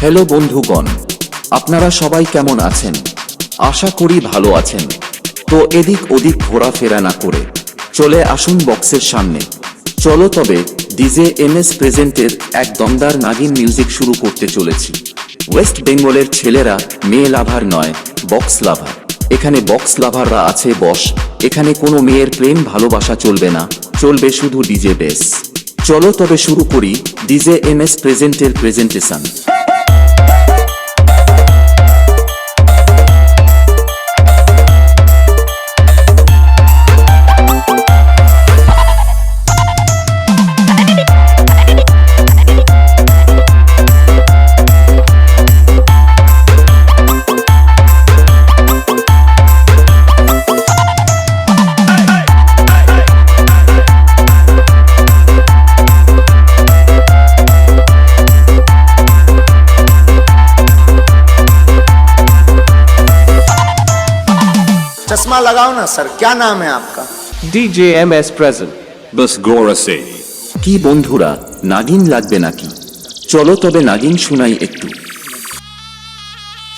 Hello বন্ধুগণ, আপনারা সবাই কেমন আছেন? আশা করি ভালো আছেন। তো এদিক ওদিক ঘোরাফেরা না করে চলে আসুন বক্সের সামনে। চলো তবে ডিজে এম এস প্রেজেন্টের এক দমদার নাগিন মিউজিক শুরু করতে চলেছি। ওয়েস্ট বেঙ্গলের ছেলেরা মেয়ে লাভার নয়, বক্স লাভার। এখানে বক্স লাভাররা আছে বস, এখানে কোনো মেয়ের প্রেম ভালোবাসা চলবে না, চলবে শুধু ডিজে বেস। চলো তবে শুরু করি ডিজে এম এস প্রেজেন্টের প্রেজেন্টেশন। चश्मा लगाओ ना सर क्या नाम है आपका DJMS present. बस गौर से কি বন্ধুরা নাগিন লাগবে নাকি চলো তবে নাগিন শুনাই একটু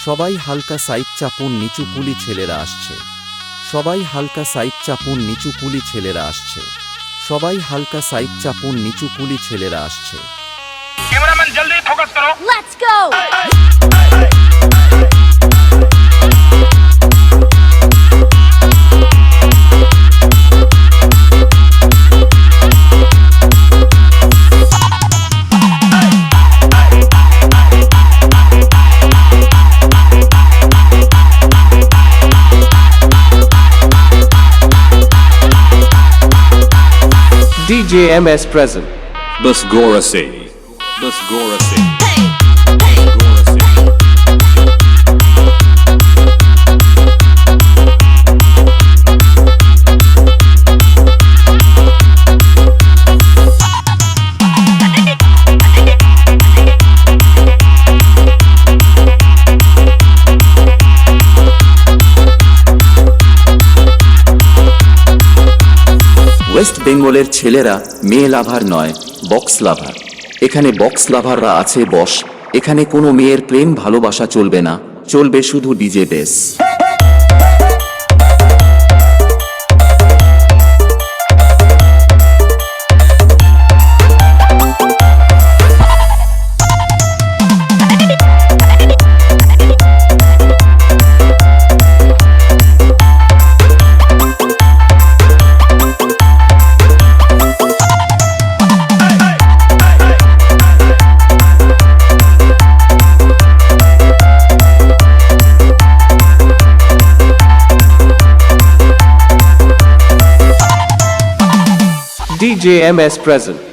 সবাই হালকা সাইড চাপুন নিচু কুলি ছেলেরা আসছে সবাই হালকা সাইড চাপুন নিচু কুলি ছেলেরা আসছে সবাই হালকা সাইড চাপুন নিচু কুলি ছেলেরা আসছে कैमरामैन जल्दी फोकस करो Let's DJ MS present. Bas Gora Singh. Bas Gora Singh. West বেঙ্গলের ছেলেরা মেয়ে লাভার নয়, বক্স লাভার। এখানে বক্স লাভাররা আছে বস এখানে কোনো মেয়ের প্রেম ভালোবাসা চলবে না, চলবে শুধু ডিজে বেস। J.M.S. present.